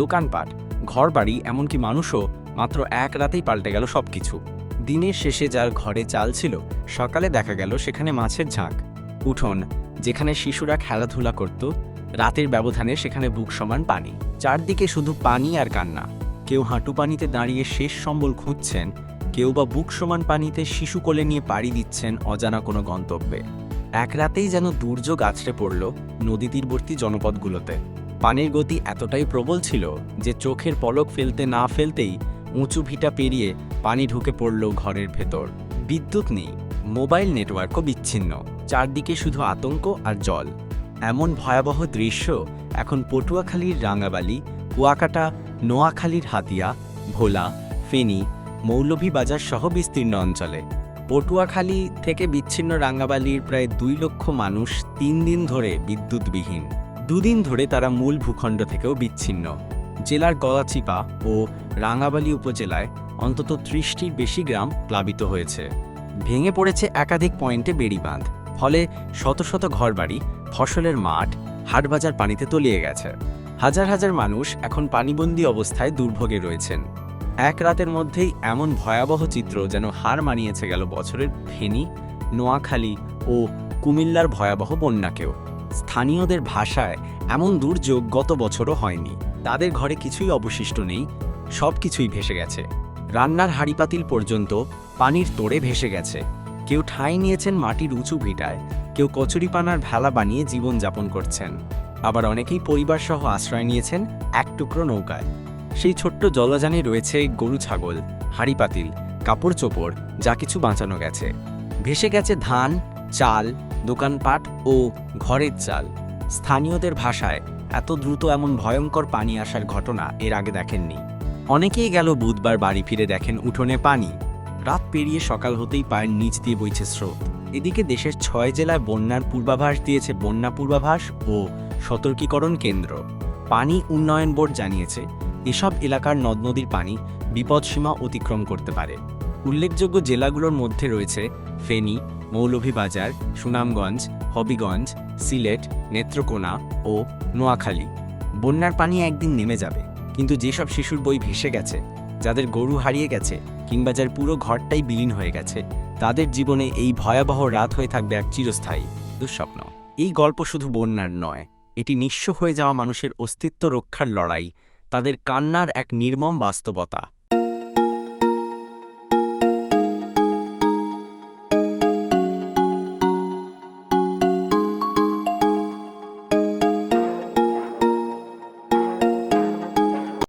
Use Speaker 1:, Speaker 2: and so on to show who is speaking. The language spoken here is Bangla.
Speaker 1: দোকানপাট, ঘরবাড়ি, এমনকি মানুষও মাত্র এক রাতেই পাল্টে গেল সবকিছু। দিনের শেষে যার ঘরে চাল ছিল, সকালে দেখা গেল সেখানে মাছের ঝাঁক। উঠোন, যেখানে শিশুরা খেলাধুলা করত, রাতের ব্যবধানে সেখানে বুক সমান পানি। চারদিকে শুধু পানি আর কান্না। কেউ হাঁটু পানিতে দাঁড়িয়ে শেষ সম্বল খুঁজছেন, কেউ বা বুক সমান পানিতে শিশু কোলে নিয়ে পাড়ি দিচ্ছেন অজানা কোনো গন্তব্যে। এক রাতেই যেন দুর্যোগ আছড়ে পড়ল নদী তীরবর্তী জনপদগুলোতে। পানির গতি এতটাই প্রবল ছিল যে চোখের পলক ফেলতে না ফেলতেই উঁচু ভিটা পেরিয়ে পানি ঢুকে পড়ল ঘরের ভেতর। বিদ্যুৎ নেই, মোবাইল নেটওয়ার্কও বিচ্ছিন্ন, চারদিকে শুধু আতঙ্ক আর জল। এমন ভয়াবহ দৃশ্য এখন পটুয়াখালীর রাঙ্গাবালি কুয়াকাটা, নোয়াখালীর হাতিয়া, ভোলা, ফেনী মৌলভীবাজার সহ বিস্তীর্ণ অঞ্চলে। পটুয়াখালী থেকে বিচ্ছিন্ন রাঙ্গাবালির প্রায় দুই লক্ষ মানুষ তিন দিন ধরে বিদ্যুৎবিহীন। দুদিন ধরে তারা মূল ভূখণ্ড থেকেও বিচ্ছিন্ন। জেলার গলাচিপা ও রাঙ্গাবালি উপজেলায় অন্তত ত্রিশটির বেশি গ্রাম প্লাবিত হয়েছে। ভেঙে পড়েছে একাধিক পয়েন্টে বেড়িবাঁধ, ফলে শত শত ঘরবাড়ি, ফসলের মাঠ, হাটবাজার পানিতে তলিয়ে গেছে। হাজার হাজার মানুষ এখন পানিবন্দী অবস্থায় দুর্ভোগে রয়েছেন। এক রাতের মধ্যেই এমন ভয়াবহ চিত্র যেন হার মানিয়েছে গেল বছরের ফেনী, নোয়াখালী ও কুমিল্লার ভয়াবহ বন্যাকেও। স্থানীয়দের ভাষায় এমন দুর্যোগ গত বছরও হয়নি। তাদের ঘরে কিছুই অবশিষ্ট নেই, সব কিছুই ভেসে গেছে। রান্নার হাড়িপাতিল পর্যন্ত পানির তোড়ে ভেসে গেছে। কেউ ঠাঁই নিয়েছেন মাটির উঁচু ভিটায়, কেউ কচুরিপানার ভেলা বানিয়ে জীবনযাপন করছেন। আবার অনেকেই পরিবারসহ আশ্রয় নিয়েছেন এক টুকরো নৌকায়। সেই ছোট্ট জলযানে রয়েছে গরু ছাগল, হাঁড়িপাতিল কাপড় চোপড় যা কিছু বাঁচানো গেছে। ভেসে গেছে ধান, চাল দোকানপাট ও ঘরের চাল। স্থানীয়দের ভাষায় এত দ্রুত এমন ভয়ঙ্কর পানি আসার ঘটনা এর আগে দেখেননি। অনেকেই গেল বুধবার বাড়ি ফিরে দেখেন উঠোনে পানি। রাত পেরিয়ে সকাল হতেই পায়ের নিচ দিয়ে বইছে স্রোত। এদিকে দেশের ছয় জেলায় বন্যার পূর্বাভাস দিয়েছে বন্যা পূর্বাভাস ও সতর্কীকরণ কেন্দ্র। পানি উন্নয়ন বোর্ড জানিয়েছে, এসব এলাকার নদ নদীর পানি বিপদসীমা অতিক্রম করতে পারে। উল্লেখযোগ্য জেলাগুলোর মধ্যে রয়েছে ফেনী মৌলভীবাজার, সুনামগঞ্জ, হবিগঞ্জ, সিলেট, নেত্রকোনা ও নোয়াখালী। বন্যার পানি একদিন নেমে যাবে, কিন্তু যেসব শিশুর বই ভেসে গেছে, যাদের গরু হারিয়ে গেছে কিংবা যার পুরো ঘরটাই বিলীন হয়ে গেছে, তাদের জীবনে এই ভয়াবহ রাত হয়ে থাকবে এক চিরস্থায়ী দুঃস্বপ্ন। এই গল্প শুধু বন্যার নয়, এটি নিঃস্ব হয়ে যাওয়া মানুষের অস্তিত্ব রক্ষার লড়াই, তাদের কান্নার এক নির্মম বাস্তবতা।